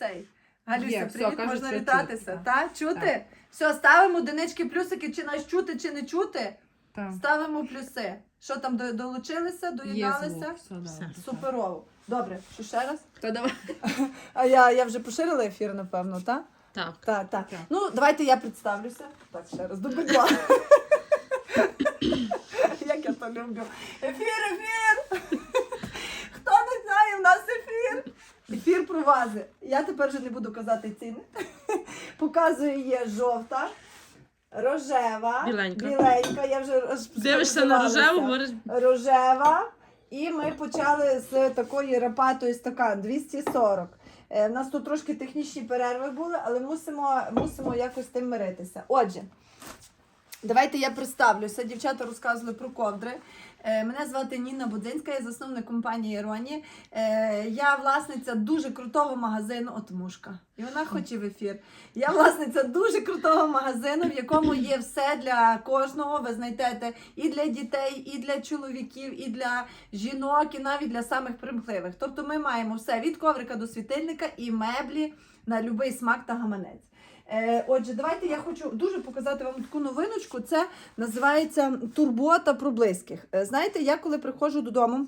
Цей. Галюся, Є, привіт, кажуть, можна все вітатися. чути, Та? Чути? Так. Все, ставимо одинички, плюсики, чи нас чути, чи не чути. Так. Ставимо плюси. Що там до- долучилися, доєдналися? звук, все, да, Суперово. Добре, що ще раз? То давай. А я, я вже поширила ефір, напевно, так? Так. Так, так. Так. Ну, давайте я представлюся. Так, ще раз добудла. Як я то люблю. Ефір, ефір! Хто не знає, в нас ефір. Ефір про вази. Я тепер вже не буду казати ціни. Показую, є жовта, рожева, Біленька. біленька. Я вже аж Дивишся на рожеву, говориш. рожева. І ми почали з такої рапатої стакан 240. Е, У нас тут трошки технічні перерви були, але мусимо, мусимо якось з тим миритися. Отже, давайте я представлюся. Дівчата розказували про ковдри. Е, Мене звати Ніна Будзинська, я засновник компанії Іроні. Е, Я власниця дуже крутого магазину. От мушка. І вона хоче в ефір. Я власниця дуже крутого магазину, в якому є все для кожного. Ви знайдете і для дітей, і для чоловіків, і для жінок, і навіть для самих примхливих. Тобто ми маємо все від коврика до світильника і меблі на будь-який смак та гаманець. Е, Отже, давайте я хочу дуже показати вам таку новиночку. Це називається турбота про близьких. Е, Знаєте, я коли приходжу додому.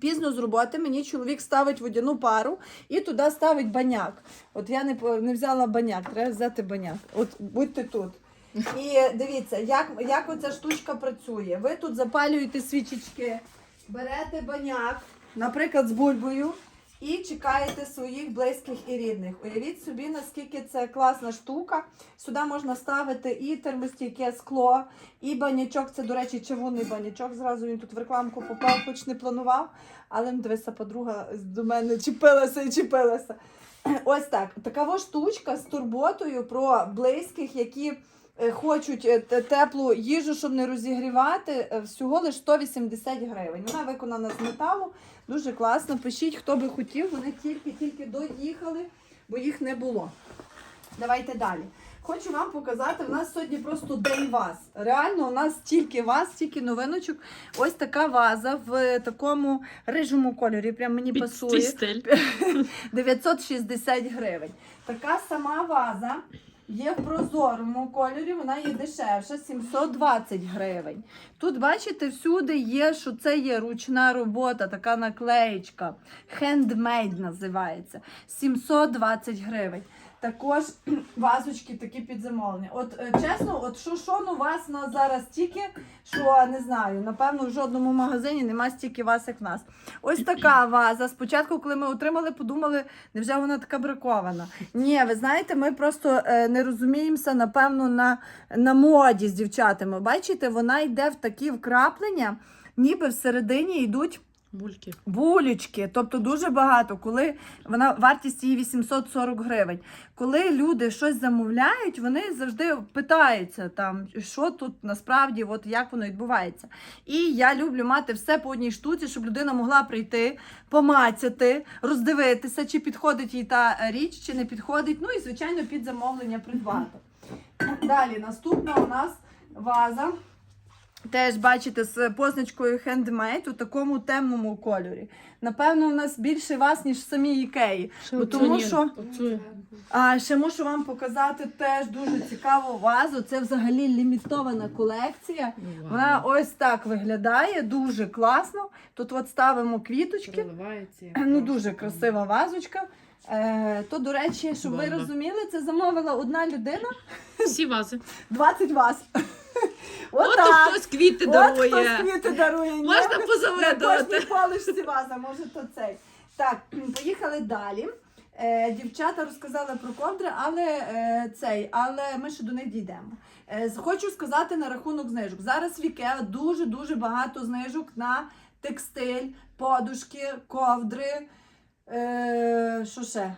Пізно з роботи мені чоловік ставить водяну пару і туди ставить баняк. От я не, не взяла баняк, треба взяти баняк. От будьте тут. І дивіться, як, як оця штучка працює. Ви тут запалюєте свічечки, берете баняк, наприклад, з бульбою, і чекаєте своїх близьких і рідних. Уявіть собі, наскільки це класна штука. Сюди можна ставити і термостійке скло, і банячок. Це, до речі, чавунний банячок. Зразу він тут в рекламку попав, хоч не планував. Але дивися, подруга до мене чіпилася і чіпилася. Ось так. Така штучка з турботою про близьких, які е, хочуть е, теплу їжу, щоб не розігрівати. е, Всього лише 180 гривень. Вона виконана з металу. Дуже класно. Пишіть, хто би хотів. Вони тільки-тільки доїхали, бо їх не було. Давайте далі. Хочу вам показати, в нас сьогодні просто день вас. Реально, у нас тільки вас, тільки новиночок. Ось така ваза в такому рижому кольорі. Прям мені Під пасує. стиль. 960 гривень. Така сама ваза є в прозорому кольорі, вона є дешевша, 720 гривень. Тут, бачите, всюди є, що це є ручна робота, така наклеєчка. Handmade називається. 720 гривень. Також вазочки такі під замовлення. От е, чесно, от що що ну вас на зараз тільки, що не знаю, напевно, в жодному магазині немає стільки вас, як в нас. Ось така ваза. Спочатку, коли ми отримали, подумали, невже вона така бракована. Ні, ви знаєте, ми просто е, не розуміємося, напевно, на, на моді з дівчатами. Бачите, вона йде в такі вкраплення, ніби всередині йдуть. Бульки. Булючки, тобто дуже багато. Коли вона вартість її 840 гривень. Коли люди щось замовляють, вони завжди питаються там, що тут насправді, от як воно відбувається. І я люблю мати все по одній штуці, щоб людина могла прийти, помацяти, роздивитися, чи підходить їй та річ, чи не підходить. Ну і звичайно під замовлення придбати. Далі наступна у нас ваза. Теж бачите з позначкою Handmade у такому темному кольорі. Напевно, у нас більше вас, ніж в самій ікеї. Бо тому що а, ще мушу вам показати теж дуже цікаву вазу. Це взагалі лімітована колекція. Вона ось так виглядає, дуже класно. Тут от ставимо квіточки. Ну, дуже красива вазочка. Е, то, до речі, щоб ви Бомба. розуміли, це замовила одна людина Всі вази. 20 ваз. От Отак. то хтось квіти От дарує. хтось квіти дарує. Ні, Можна На позавидувати. кожній ваза, може то цей. Так, поїхали далі. Е, дівчата розказали про ковдри, але е, цей, але ми ще до них дійдемо. Е, з- хочу сказати на рахунок знижок. Зараз в Ікеа дуже дуже багато знижок на текстиль, подушки, ковдри. Е, що ще?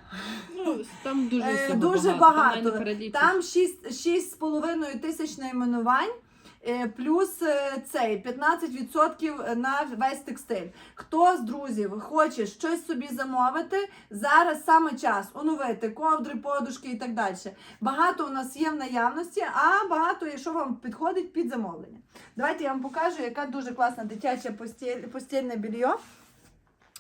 Ну, там дуже, Е, дуже Там багато. навіть не. Там 6,5 тисяч найменувань. е, Плюс е, цей 15% на весь текстиль. Хто з друзів хоче щось собі замовити, зараз саме час оновити ковдри, подушки і так далі. Багато у нас є в наявності, а багато, якщо вам підходить, під замовлення. Давайте я вам покажу, яка дуже класна дитяча постіль, постільне більйо.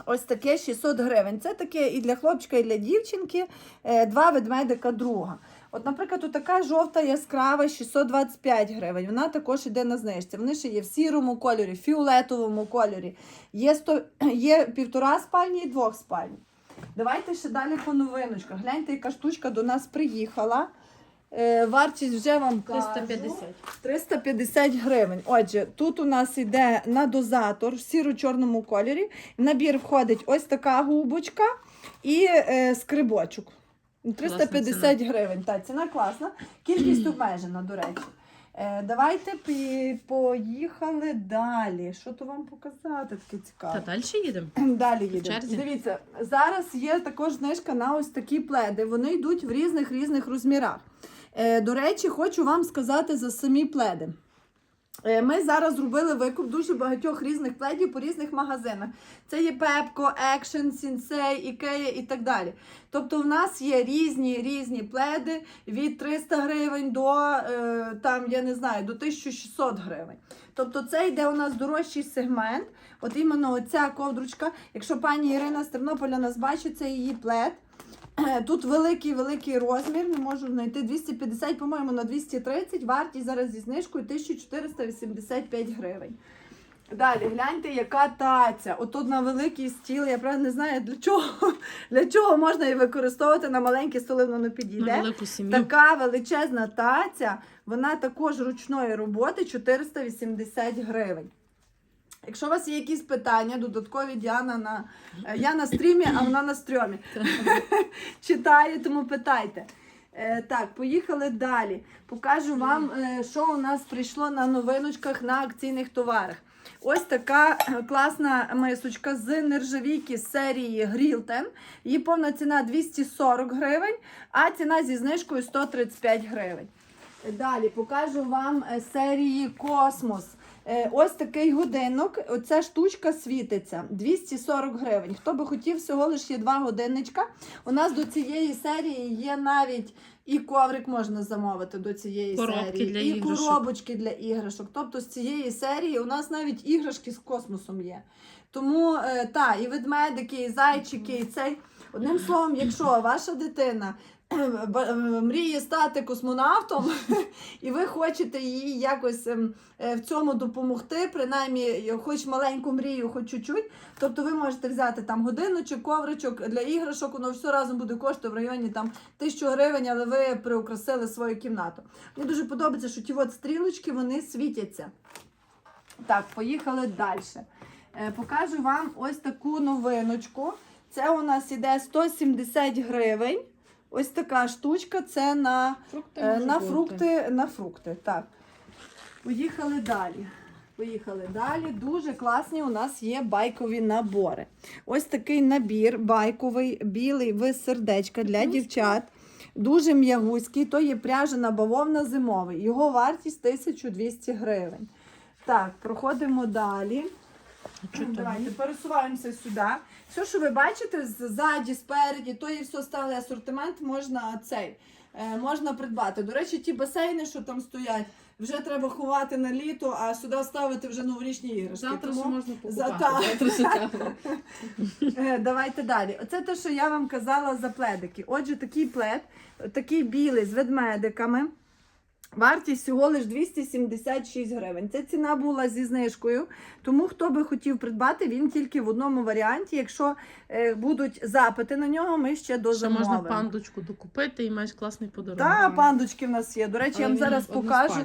Ось таке 600 гривень. Це таке і для хлопчика, і для дівчинки. Е, Два ведмедика друга. От, наприклад, тут така жовта яскрава 625 гривень. Вона також йде на знижці. Вони ще є в сірому кольорі, фіолетовому кольорі. Є, 100, є півтора спальні і двох спальні. Давайте ще далі по новиночках. Гляньте, яка штучка до нас приїхала. Е, вартість вже вам кажу. 350. 350 гривень. Отже, тут у нас йде на дозатор в сіро-чорному кольорі. В набір входить ось така губочка і е, скрибочок. 350 гривень. Та, ціна класна. Кількість обмежена, до речі. Е, давайте поїхали далі. Що то вам показати таке цікаве? Та далі їдемо. Далі їдемо. Дивіться, зараз є також знижка на ось такі пледи. Вони йдуть в різних різних розмірах. Е, до речі, хочу вам сказати за самі пледи. Е, Ми зараз зробили викуп дуже багатьох різних пледів по різних магазинах. Це є Pepco, Action, Sensei, Ikea і так далі. Тобто в нас є різні різні пледи від 300 гривень до е, там, я не знаю, до 1600 гривень. Тобто це йде у нас дорожчий сегмент. От іменно оця ковдручка. Якщо пані Ірина з Тернополя нас бачить, це її плед. Тут великий великий розмір, не можу знайти 250, по-моєму, на 230. Вартість зараз зі знижкою 1485 гривень. Далі, гляньте, яка таця. Отут на великий стіл. Я правда не знаю для чого. Для чого можна її використовувати на маленькі столи, воно не На підійде. Така величезна таця, вона також ручної роботи 480 гривень. Якщо у вас є якісь питання, додаткові Діана на е, я на стрімі, а вона на стрьомі. Читає, тому питайте. Е, так, поїхали далі. Покажу вам, е, що у нас прийшло на новиночках на акційних товарах. Ось така класна мисочка з нержавійки з серії Грілтен. Її повна ціна 240 гривень, а ціна зі знижкою 135 гривень. Далі покажу вам серії Космос. Е, Ось такий годинник. Оця штучка світиться 240 гривень. Хто би хотів, всього лише є два годинничка. У нас до цієї серії є навіть і коврик можна замовити до цієї Коробки серії, для і іграшок. коробочки для іграшок. Тобто з цієї серії у нас навіть іграшки з космосом є. Тому е, та, і ведмедики, і зайчики, і цей. Одним словом, якщо ваша дитина мріє стати космонавтом, і ви хочете їй якось ем, е, в цьому допомогти, принаймні, е, хоч маленьку мрію, хоч чуть-чуть, тобто ви можете взяти там годиночок, ковричок для іграшок, воно все разом буде коштувати в районі там тисячу гривень, але ви приукрасили свою кімнату. Мені дуже подобається, що ті от стрілочки вони світяться. Так, поїхали далі. Е, покажу вам ось таку новиночку. Це у нас іде 170 гривень. Ось така штучка. Це на, Фрукти е, на фрукти. На фрукти. Так. Поїхали далі. Поїхали далі. Дуже класні у нас є байкові набори. Ось такий набір байковий, білий в сердечка для дівчат. Дуже м'ягузький, то є пряжена бавовна зимовий. Його вартість 1200 гривень. Так, проходимо далі. Давайте пересуваємося сюди. Все, що ви бачите, ззаді, спереді, то є все сталий асортимент, можна цей. е, Можна придбати. До речі, ті басейни, що там стоять, вже треба ховати на літо, а сюди ставити вже новорічні іграшки. Завтра Тому- ще можна покупати. Завтра. Е, Давайте далі. Оце те, що я вам казала за пледики. Отже, такий плед, такий білий з ведмедиками. Вартість всього лиш 276 гривень. Це ціна була зі знижкою. Тому хто би хотів придбати, він тільки в одному варіанті. Якщо е, будуть запити на нього, ми ще Ще дозамовимо. можна пандочку докупити і маєш класний подарунок. Та, пандочки в нас є. До речі, я вам зараз покажу.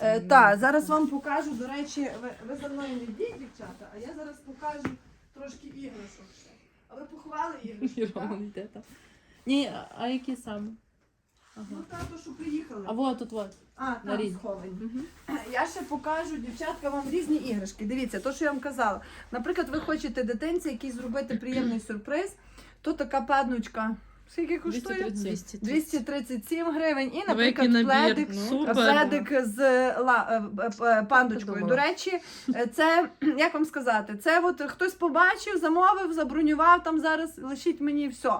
Е, та, зараз вам покажу. До речі, ви, ви за мною не йдіть, дівчата, а я зараз покажу трошки іграшок ще. А ви поховали іграшки? так? Ні, а- а які саме? Ну тато, що приїхали. А вот тут вот. А, там сховані. Я ще покажу, дівчатка, вам різні іграшки. Дивіться, то, що я вам казала. Наприклад, ви хочете дитинці якийсь зробити приємний сюрприз, то така паднучка. Скільки коштує? 230. 237 гривень. І, Великий наприклад, набір. пледик. Ну, Супер. Пледик з ла, е, е, е, пандочкою. До речі, е, це як вам сказати, це от хтось побачив, замовив, забронював там зараз, лишіть мені все.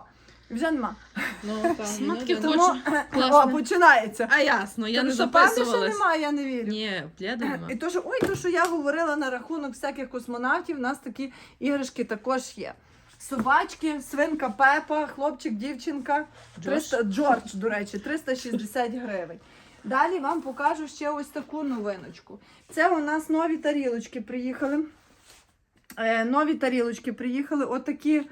Вже нема. Ну, там, Сматки ну, да. Тому о, Класно. починається. А ясно, я не що панди ще немає, я не вірю. Ні, пляда нема. І то, що, ой, то, що я говорила на рахунок всяких космонавтів, у нас такі іграшки також є. собачки, свинка Пепа, хлопчик, дівчинка. Джордж. 300, Джордж, до речі, 360 гривень. Далі вам покажу ще ось таку новиночку. Це у нас нові тарілочки приїхали. Е, нові тарілочки приїхали, отакі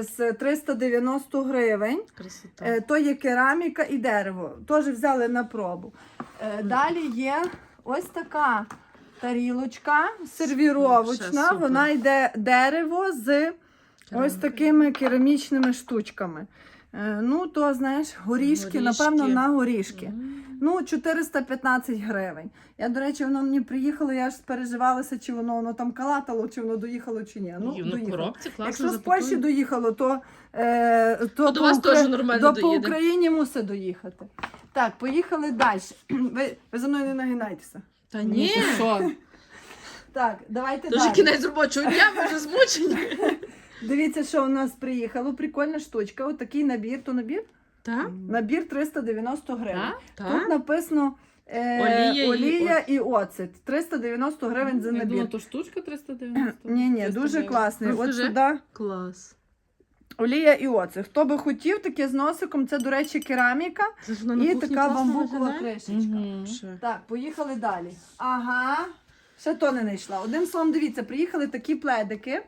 з 390 гривень. Красота. Е, то є кераміка і дерево. Теж взяли на пробу. Е, далі є ось така тарілочка сервіровочна. Вона йде дерево з ось такими керамічними штучками. Е, ну, то, знаєш, горішки, Горішки. напевно, на горішки. М. Ну, 415 гривень. Я, до речі, воно мені приїхало, я ж переживалася, чи воно, воно там калатало, чи воно доїхало, чи ні. Ну, доїхало. коробці класно Якщо з. Польщі доїхало, то, е, то, То до вас теж нормально до, по. Україні мусить доїхати. Так, поїхали далі. Ви, ви за мною не нагинайтеся. Та Ні, ні. що? Так, давайте Дуже далі. кінець робочого дня, ми вже змучені. Дивіться, що у нас приїхало. Прикольна штучка. Отакий набір. То набір? Так? Набір 390 гривень. Так? Тут Так? написано е, Олія і олія і оцет. 390 гривень за Я думала, набір. то штучка 390. Ні, ні, дуже 309. класний. От Розкажи. сюди Клас. олія і оцет. Хто би хотів, таке з носиком, це, до речі, кераміка Це ж вона на і кухні така класно бамбукова виглядає. кришечка. Мгм. Ще. Так, поїхали далі. Ага, ще то не знайшла. Одним словом, дивіться, приїхали такі пледики.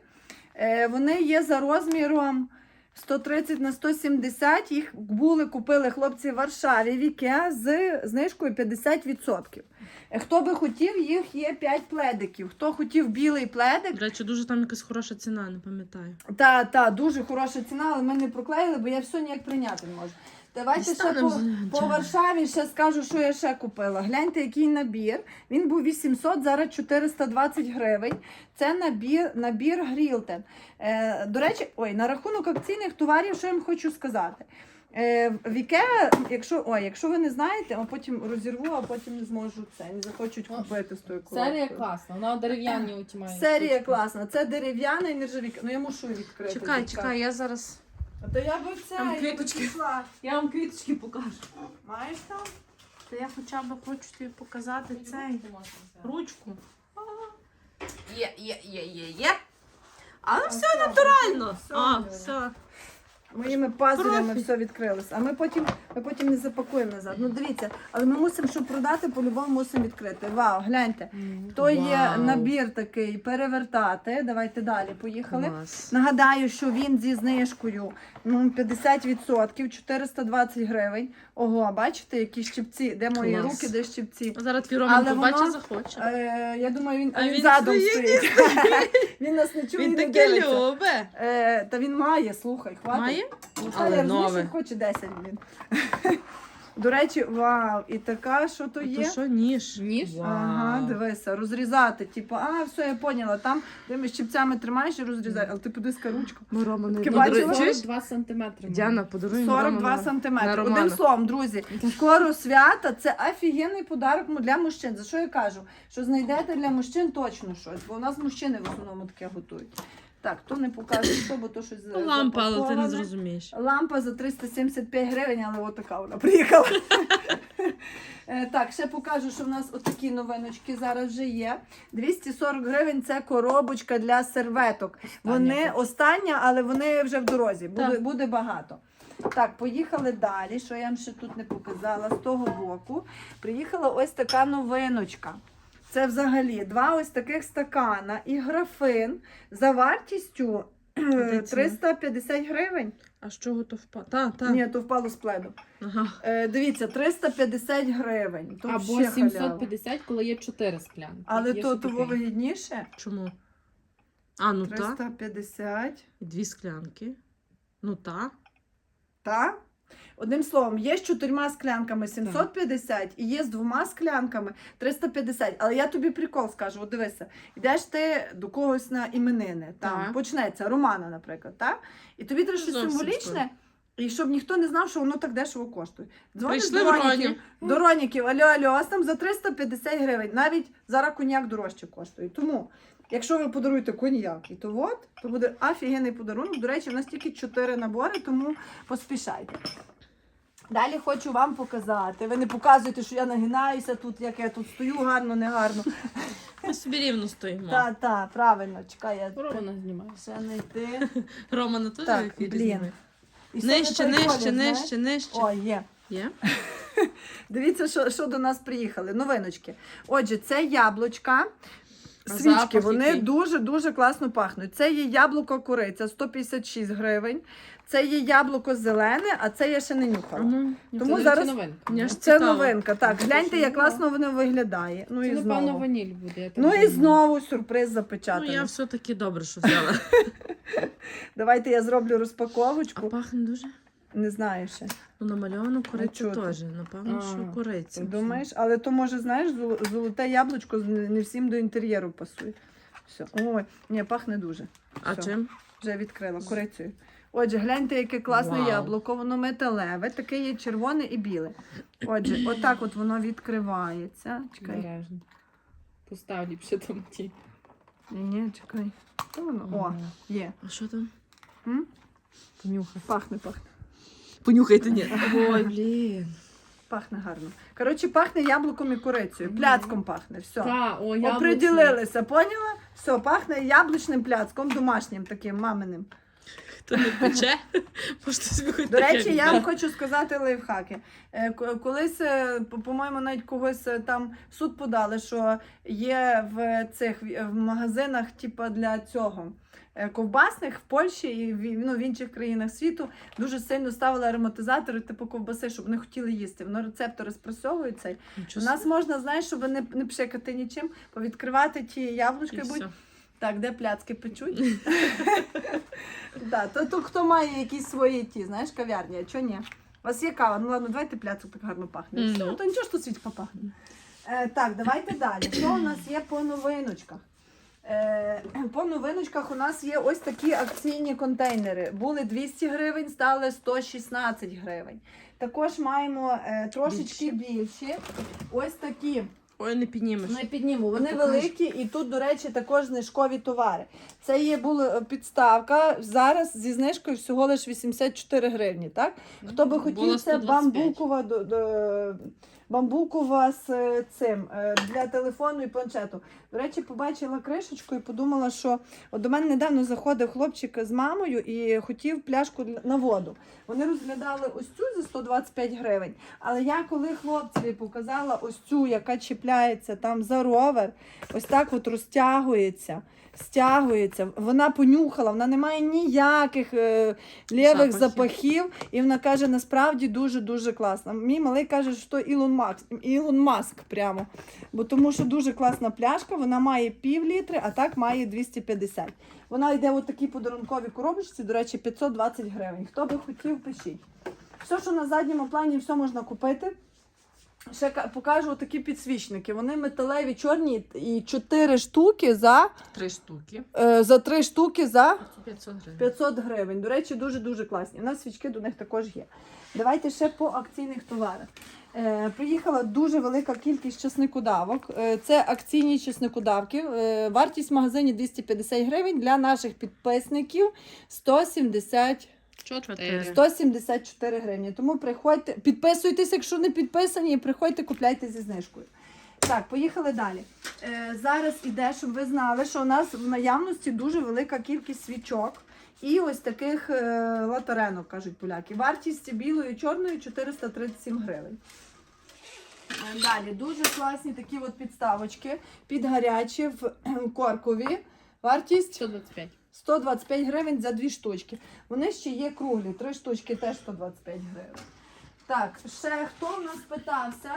Е, вони є за розміром 130 на 170. Їх були, купили хлопці в Варшаві в Ікеа з знижкою 50%. Е, Хто би хотів, їх є 5 пледиків. Хто хотів білий пледик, До речі, дуже там якась хороша ціна, не пам'ятаю. та, та, дуже хороша ціна, але ми не проклеїли, бо я все ніяк прийняти не можу. Давайте ще по, по Варшаві ще скажу, що я ще купила. Гляньте, який набір. Він був 800, зараз 420 гривень. Це набір, набір Грілтен. Е, до речі, ой, на рахунок акційних товарів, що я вам хочу сказати. Е, в Ікеа, якщо, ой, якщо ви не знаєте, а потім розірву, а потім не зможу це, не захочуть купити з тою коробкою. Серія класна, вона дерев'яні оті має. Серія класна. Це дерев'яна і нержавійка. Ну я мушу відкрити. Чекай, чекай, я зараз. А то я би це. Там квіточки. пішла. Я вам квіточки покажу. Маєш там? Та я хоча б хочу тобі показати цей ручку. Є, є, є, є, є. Але все все, натурально. все, А, все. Моїми пазурями Профі. все відкрилося. А ми потім, ми потім не запакуємо назад. Ну дивіться, але ми мусимо, щоб продати, по-любому мусимо відкрити. Вау, гляньте. То є набір такий перевертати. Давайте далі. Поїхали. Клас. Нагадаю, що він зі знижкою ну, 50%, 420 гривень. Ого, бачите, які щипці, де мої Клас. руки, де щипці. Зараз воно- побачить, захоче. Е, я думаю, він, А він, він задом стоїть, стоїть. він нас не чує. Він таке любить. Е, та він має, слухай, хватить. Має? Ну, Але я розумію, нове. що хоче 10 він. До речі, вау, і така, що то є? то що, ніж? Ніж? Вау. Ага, дивися, розрізати. Типу, а, все, я поняла. Там тими щипцями тримаєш і розрізаєш. Але ти подиска ручку. Ми Рома не Таке Ну, бачила? 42 сантиметри. Діана, подаруємо 42 Роману на сантиметри. Романа. Одним словом, друзі, скоро свята це офігенний подарок для мужчин. За що я кажу? Що знайдете для мужчин точно щось, бо у нас мужчини в основному таке готують. Так, то не покажу, що, бо то щось Ну, лампа, але ти не зрозумієш. Лампа за 375 гривень, але отака вона приїхала. Е, Так, ще покажу, що в нас отакі новиночки зараз вже є. 240 гривень це коробочка для серветок. Вони остання, але вони вже в дорозі. Буде, буде багато. Так, поїхали далі. Що я вам ще тут не показала з того боку. Приїхала ось така новиночка. Це взагалі два ось таких стакана і графин за вартістю е, 350 гривень. А з чого то впало? Та, та. Ні, то впало з пледу. Ага. Е, дивіться, 350 гривень. То Або ще халява. 750, коли є 4 склянки. Але Є то ще того вигідніше. Чому? А, ну та. 350. І Дві склянки. Ну та. Та? Одним словом, є з чотирма склянками 750 і є з двома склянками 350. Але я тобі прикол скажу: от дивися, йдеш ти до когось на іменини, там Так. почнеться Романа, наприклад, так? І тобі треба щось Зовсім символічне. І щоб ніхто не знав, що воно так дешево коштує. Дзвониш Прийшли до в Роніків, Роні. до Роніків, алло, алло, а там за 350 гривень. Навіть зараз коньяк дорожче коштує. Тому, якщо ви подаруєте коньяк, і то от, то буде офігенний подарунок. До речі, в нас тільки 4 набори, тому поспішайте. Далі хочу вам показати. Ви не показуєте, що я нагинаюся тут, як я тут стою гарно, не гарно. Ми собі рівно стоїмо. Та, та, правильно, чекай, я Романа знімає. ще не йти. Романа теж Так, в ефірі блін. знімає? І все Нижче, не нижче, знаєш? нижче, нижче. О, є. Є? Дивіться, що, що до нас приїхали. Новиночки. Отже, це яблучка. А Свічки, запах вони який? дуже-дуже класно пахнуть. Це є яблуко куриця 156 гривень. Це є яблуко зелене, а це я ще не нюхала. Ну, Тому це, зараз- до новинка. Я ж Це новинка. Так, гляньте, як класно воно виглядає. Ну Це, і напевно, знову. ваніль буде. я Ну і знову сюрприз Ну, я все-таки добре, що взяла. Давайте я зроблю А розпаковочку. пахне дуже? Не знаю ще. Ну, намальовано корицю теж. Напевно, А. що кориця. Думаєш, але то може, знаєш, золоте яблучко не не всім до інтер'єру пасує. Все. Ой, ні, пахне дуже. А Все. чим? Вже відкрила корицею. Отже, гляньте, яке класне Вау. яблуко, воно металеве, таке є червоне і біле. Отже, отак от воно відкривається. Чекай. Обережно. Постав ліпше там ті. Ні, ні, чекай. Та воно. О, Ага. є. А що там? М? Понюхай. Пахне, пахне. Понюхайте, ні. Ой, блін. Пахне гарно. Коротше, пахне яблуком і курицею. Пляцком пахне. Все. Та, о, яблучний. Оприділилися, поняла? Все, пахне яблучним пляцком, домашнім таким маминим. Хто не пече, можете До речі, я вам хочу сказати лайфхаки. Е, Колись, е, по- по-моєму, навіть когось е, там в суд подали, що є в цих в магазинах, типа для цього. Ковбасних в Польщі і в, ну, в інших країнах світу дуже сильно ставили ароматизатори, типу ковбаси, щоб не хотіли їсти. Воно рецептори спрацьовуються. У нас можна, знаєш, щоб не, не пшикати нічим, повідкривати ті яблучки. І будь все. так, де пляцки печуть? Так, то, то хто має якісь свої ті, знаєш, кав'ярні, а чого ні? У вас є кава, ну ладно, давайте пляцок так гарно пахне. Все, то нічого ж тут свічка пахне. Е, так, давайте далі. Що у нас є по новиночках? Е, по новиночках у нас є ось такі акційні контейнери. Були 200 гривень, стали 116 гривень. Також маємо е, трошечки більші. Ось такі. Ой, не піднімеш. Не підніму. Вони покажи. великі, і тут, до речі, також знижкові товари. Це є була підставка. Зараз зі знижкою всього лише 84 гривні. Так? Хто би хотів, це бамбукова до, до, бамбукова з е, цим е, для телефону і планшету. До речі, побачила кришечку і подумала, що от до мене недавно заходив хлопчик з мамою і хотів пляшку на воду. Вони розглядали ось цю за 125 гривень. Але я коли хлопцеві показала ось цю, яка чіпляється там за ровер, ось так от розтягується. Стягується, вона понюхала, вона не має ніяких е, лівих Запахів. запахів, і вона каже, насправді дуже-дуже класно. Мій малий каже, що Ілон Маск, Ілон Маск прямо. Бо тому що дуже класна пляшка, вона має пів літри, а так має 250. Вона йде у такій подарунковій коробочці, до речі, 520 гривень. Хто би хотів, пишіть. Все, що на задньому плані, все можна купити. Ще покажу такі підсвічники. Вони металеві, чорні і 4 штуки за, Три штуки. е, за 3 штуки за 500 гривень. 500 гривень. До речі, дуже-дуже класні. У нас свічки до них також є. Давайте ще по акційних товарах. Е, приїхала дуже велика кількість чесникодавок. Е, це акційні чесникодавки. Е, вартість в магазині 250 гривень. Для наших підписників 170 Чотири. 174 гривні. Тому приходьте, підписуйтесь, якщо не підписані, і приходьте, купляйте зі знижкою. Так, поїхали далі. Е, зараз іде, щоб ви знали, що у нас в наявності дуже велика кількість свічок. І ось таких е, латаренок, кажуть поляки. Вартість білої і чорної 437 гривень. Е, Далі дуже класні такі от підставочки під гарячі в коркові. Вартість 125. 125 гривень за дві штучки. Вони ще є круглі, три штучки теж 125 гривень. Так, ще хто в нас питався?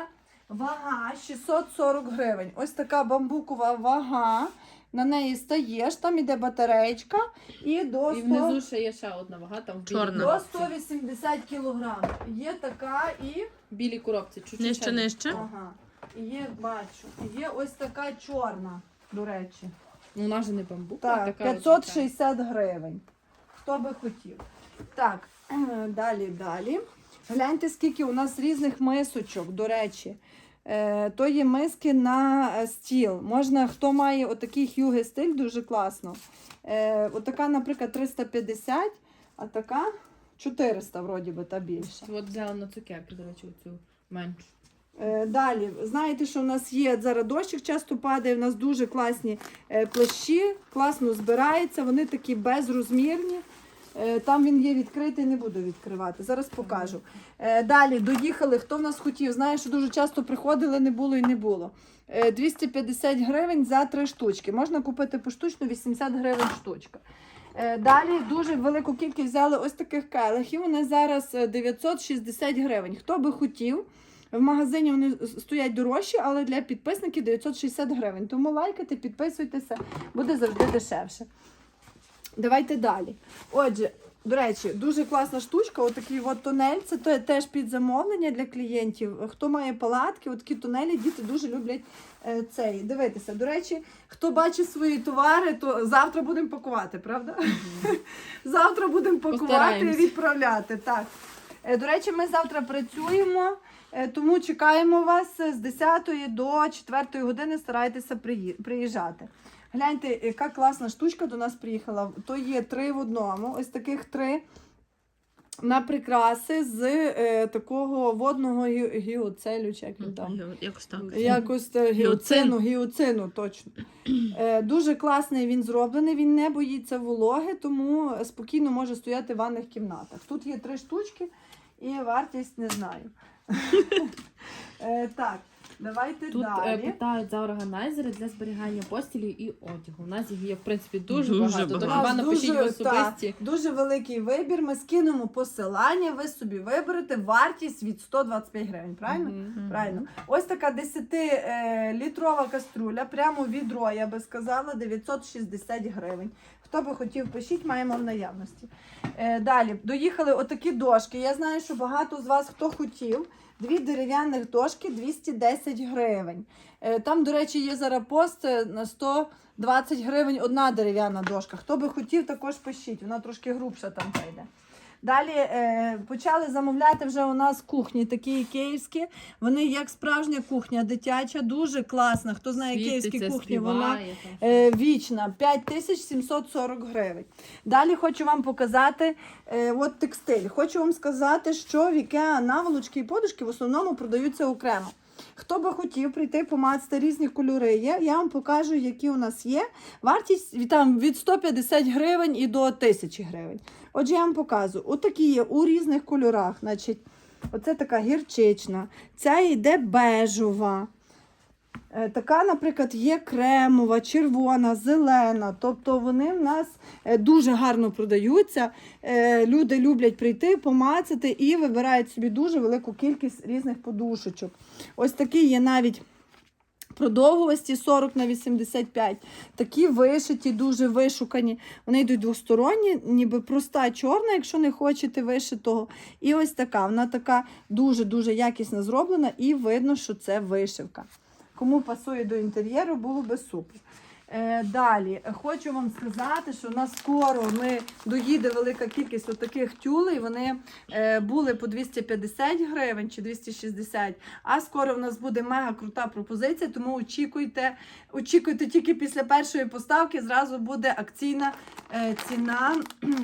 Вага 640 гривень. Ось така бамбукова вага. На неї стаєш, там іде батареєчка і до, І внизу ще є ще одна вага, там в білій Чорна. до коробці. 180 кг. Є така і. В білій коробці. Чуть-чуть Нижче, ще. нижче. Ага. І є, бачу. Є ось така чорна, до речі. Ну, вона ж не бамбук, а Так, така от 560 гривень. Хто би хотів. Так, далі, далі. Гляньте, скільки у нас різних мисочок, до речі. Е, то є миски на е, стіл. Можна, хто має отакий хюге стиль, дуже класно. Е, отака, наприклад, 350, а така 400 вроді би, та більше. От взяла на цукерки, до речі, оцю меншу. Далі, знаєте, що в нас є зараз дощик часто падає, в нас дуже класні плащі, класно збирається, вони такі безрозмірні. Е, Там він є відкритий, не буду відкривати. Зараз покажу. Е, Далі доїхали. Хто в нас хотів? Знає, що дуже часто приходили, не було і не було. Е, 250 гривень за три штучки. Можна купити поштучно 80 гривень штучка. Е, Далі дуже велику кількість взяли ось таких келихів. Вони зараз е, 960 гривень. Хто би хотів, в магазині вони стоять дорожчі, але для підписників 960 гривень. Тому лайкайте, підписуйтеся, буде завжди дешевше. Давайте далі. Отже, до речі, дуже класна штучка. Отакий от тунель. Це те- теж під замовлення для клієнтів. Хто має палатки, такі тунелі, діти дуже люблять е, цей. Дивитися. До речі, хто бачить свої товари, то завтра будемо пакувати, правда? завтра будемо пакувати і відправляти. Так. Е, До речі, ми завтра працюємо, е, тому чекаємо вас з 10 до 4 години. Старайтеся приї- приїжджати. Гляньте, яка класна штучка до нас приїхала. То є три в одному. Ось таких три на прикраси з е, такого водного гі- гіоцелю, чи як він там. Якось так. Якось е, гіоцину, гіоцину, точно. Е, дуже класний він зроблений, він не боїться вологи, тому спокійно може стояти в ванних кімнатах. Тут є три штучки і вартість не знаю. Е, Так, давайте Тут е, далі. питають за органайзери для зберігання постілі і одягу. У нас їх є, в принципі, дуже, Дуже багато. Багато. хіба У нас напишіть в дуже, та, особисті. дуже великий вибір. Ми скинемо посилання, ви собі виберете вартість від 125 гривень, правильно? Мгм. Правильно. Ось така 10-літрова каструля, прямо відро, я би сказала, 960 гривень. Хто би хотів, пишіть, маємо в наявності. Е, далі, доїхали отакі дошки. Я знаю, що багато з вас хто хотів. Дві дерев'яних дошки 210 гривень. Е, там, до речі, є зараз пост е, на 120 гривень одна дерев'яна дошка. Хто би хотів, також пишіть. Вона трошки грубша там прийде. Далі е, почали замовляти вже у нас кухні, такі київські. Вони як справжня кухня дитяча, дуже класна. Хто знає київські Світиться, кухні, вона е, вічна 5740 гривень. Далі хочу вам показати е, от текстиль. Хочу вам сказати, що в IKEA наволочки і подушки в основному продаються окремо. Хто би хотів прийти помацати різні кольори є, я вам покажу, які у нас є. Вартість там, від 150 гривень і до 1000 гривень. Отже, я вам показую. Отакі є у різних кольорах. Значить, оце така гірчична, ця йде бежова. Е, Така, наприклад, є кремова, червона, зелена. Тобто вони в нас е, дуже гарно продаються. Е, Люди люблять прийти, помацати і вибирають собі дуже велику кількість різних подушечок. Ось такі є навіть продовгості 40 на 85. Такі вишиті, дуже вишукані. Вони йдуть двосторонні, ніби проста чорна, якщо не хочете вишитого. І ось така. Вона така дуже-дуже якісно зроблена, і видно, що це вишивка. Кому пасує до інтер'єру, було би супер. Е, далі хочу вам сказати, що у нас скоро ми доїде велика кількість таких тюлей. Вони е, були по 250 гривень чи 260, а скоро в нас буде мега крута пропозиція, тому очікуйте, очікуйте тільки після першої поставки, зразу буде акційна е, ціна.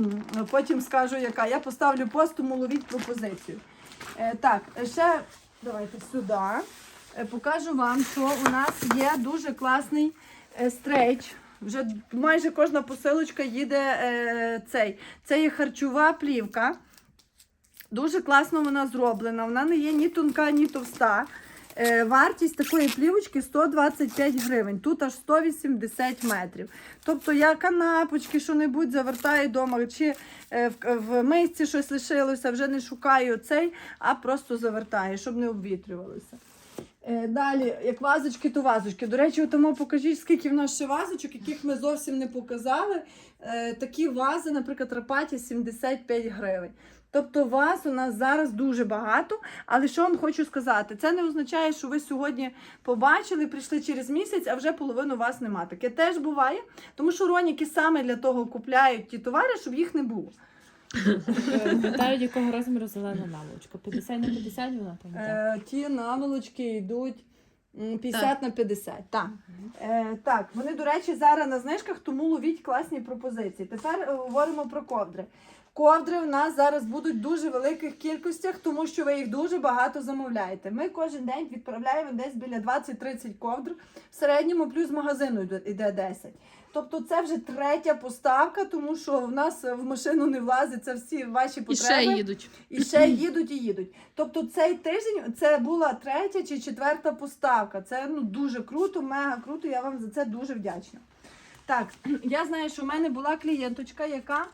Потім скажу, яка. Я поставлю пост, тому ловіть пропозицію. Так, ще давайте сюди. Покажу вам, що у нас є дуже класний стрейч. Вже майже кожна посилочка їде е, цей. Це є харчова плівка. Дуже класно вона зроблена. Вона не є ні тонка, ні товста. Е, вартість такої плівочки 125 гривень. Тут аж 180 метрів. Тобто я канапочки, що-небудь завертаю вдома, чи е, в, в мисці щось лишилося, вже не шукаю цей, а просто завертаю, щоб не обвітрювалося. Е, Далі, як вазочки, то вазочки. До речі, тому покажіть, скільки в нас ще вазочок, яких ми зовсім не показали. Е, Такі вази, наприклад, рапаті 75 гривень. Тобто ваз у нас зараз дуже багато. Але що вам хочу сказати, це не означає, що ви сьогодні побачили, прийшли через місяць, а вже половину вас нема. Таке теж буває, тому що роніки саме для того купляють ті товари, щоб їх не було. Е, Питають, якого розміру зелена наволочка. 50 на 50 вона пам'ятає? Е, ті наволочки йдуть м, 50 на 50. Так. Е, так, вони, до речі, зараз на знижках, тому ловіть класні пропозиції. Тепер е, говоримо про ковдри. Ковдри в нас зараз будуть в дуже великих кількостях, тому що ви їх дуже багато замовляєте. Ми кожен день відправляємо десь біля 20-30 ковдр. В середньому плюс з магазину йде- йде 10. Тобто це вже третя поставка, тому що в нас в машину не влазить це всі ваші І потреби. ще їдуть. І ще їдуть і їдуть. Тобто цей тиждень це була третя чи четверта поставка. Це ну дуже круто, мега круто. Я вам за це дуже вдячна. Так, я знаю, що в мене була клієнточка, яка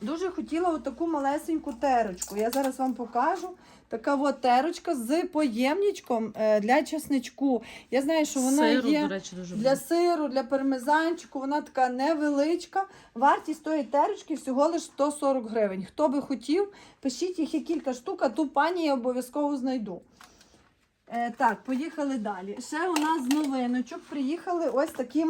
дуже хотіла отаку малесеньку терочку. Я зараз вам покажу. Така от терочка з поємничком е, для чесничку. Я знаю, що вона Сиру, є до речі, дуже для сиру, для пармезанчику. Вона така невеличка. Вартість тої терочки всього лише 140 гривень. Хто би хотів, пишіть їх є кілька штук, а ту пані я обов'язково знайду. Е, так, поїхали далі. Ще у нас з новиночок приїхали ось такі.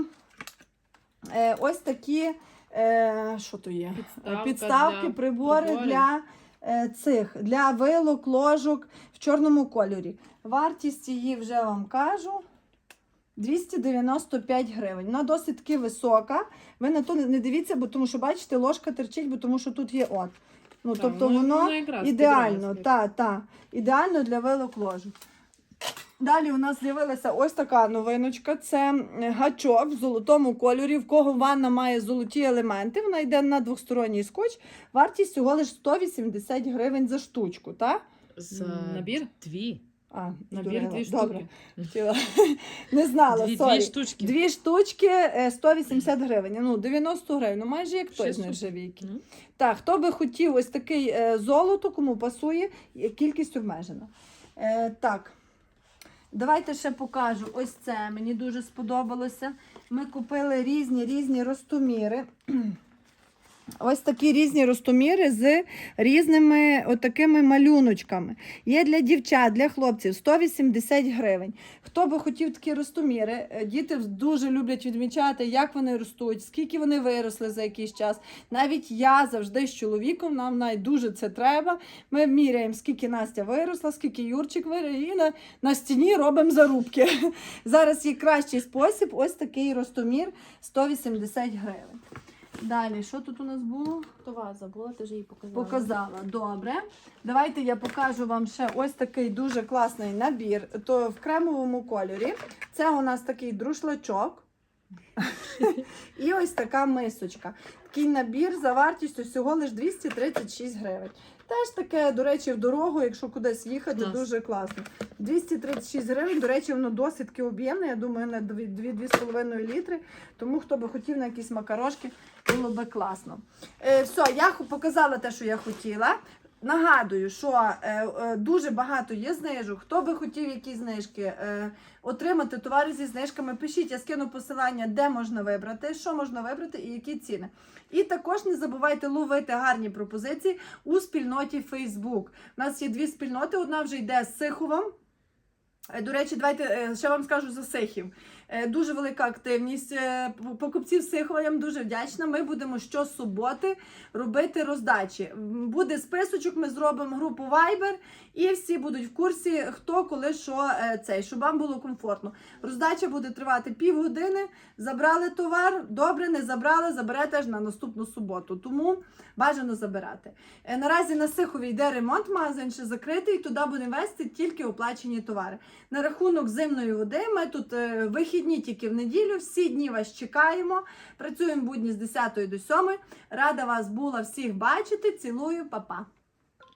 Е, ось такі. Е, що то є? Підставка Підставки, для прибори приборів. для е, цих, для вилок, ложок в чорному кольорі. Вартість її вже вам кажу. 295 гривень. Вона досить таки висока. Ви на то не дивіться, бо тому що бачите, ложка терчить, бо тому що тут є от. Ну, Так, тобто ну, воно ідеально, та, та, ідеально для вилок ложок. Далі у нас з'явилася ось така новиночка. Це е, гачок в золотому кольорі, в кого ванна має золоті елементи. Вона йде на двосторонній скотч. Вартість всього лише 180 гривень за штучку, так? За Набір? Дві. А, Набір дві Добре. штуки. Не знала, Дві, дві штучки. Дві штучки е, 180 гривень. Ну, 90 гривень. Ну, майже як той нержавійки. Ну. Так, хто би хотів ось такий е, золото, кому пасує, кількість обмежена. Е, так. Давайте ще покажу. Ось це мені дуже сподобалося. Ми купили різні різні ростоміри. Ось такі різні ростоміри з різними отакими малюночками. Є для дівчат, для хлопців 180 гривень. Хто би хотів такі ростоміри, е, діти дуже люблять відмічати, як вони ростуть, скільки вони виросли за якийсь час. Навіть я завжди з чоловіком, нам дуже це треба. Ми міряємо, скільки Настя виросла, скільки Юрчик виріс, і на, на стіні робимо зарубки. Зараз є кращий спосіб, ось такий ростомір 180 гривень. Далі, що тут у нас було? То ваза забула, ти вже її показала. Показала. Добре. Давайте я покажу вам ще ось такий дуже класний набір. То в кремовому кольорі. Це у нас такий друшлачок. І ось така мисочка. Такий набір за вартістю всього лише 236 гривень. Теж таке, до речі, в дорогу, якщо кудись їхати, Клас. дуже класно. 236 гривень. До речі, воно досить таки об'ємне. Я думаю, на 2-2,5 літри. Тому хто би хотів на якісь макарошки, було би класно. Е, все, я показала те, що я хотіла. Нагадую, що е, е, дуже багато є знижок. Хто би хотів які знижки е, отримати товари зі знижками, пишіть, я скину посилання, де можна вибрати, що можна вибрати і які ціни. І також не забувайте ловити гарні пропозиції у спільноті Facebook. У нас є дві спільноти. Одна вже йде з Сиховом. До речі, давайте ще вам скажу за Сихів. Е, Дуже велика активність е, покупців Сихова. Дуже вдячна. Ми будемо щосуботи робити роздачі. Буде списочок, ми зробимо групу Viber, і всі будуть в курсі, хто коли що е, цей, щоб вам було комфортно. Роздача буде тривати півгодини. Забрали товар, добре, не забрали, заберете аж на наступну суботу. Тому бажано забирати. Наразі на Сихові йде ремонт, магазин ще закритий, туди будемо вести тільки оплачені товари. На рахунок зимної води ми тут е, вихідні тільки в неділю, всі дні вас чекаємо. Працюємо будні з 10 до 7. Рада вас була всіх бачити. Цілую, па-па.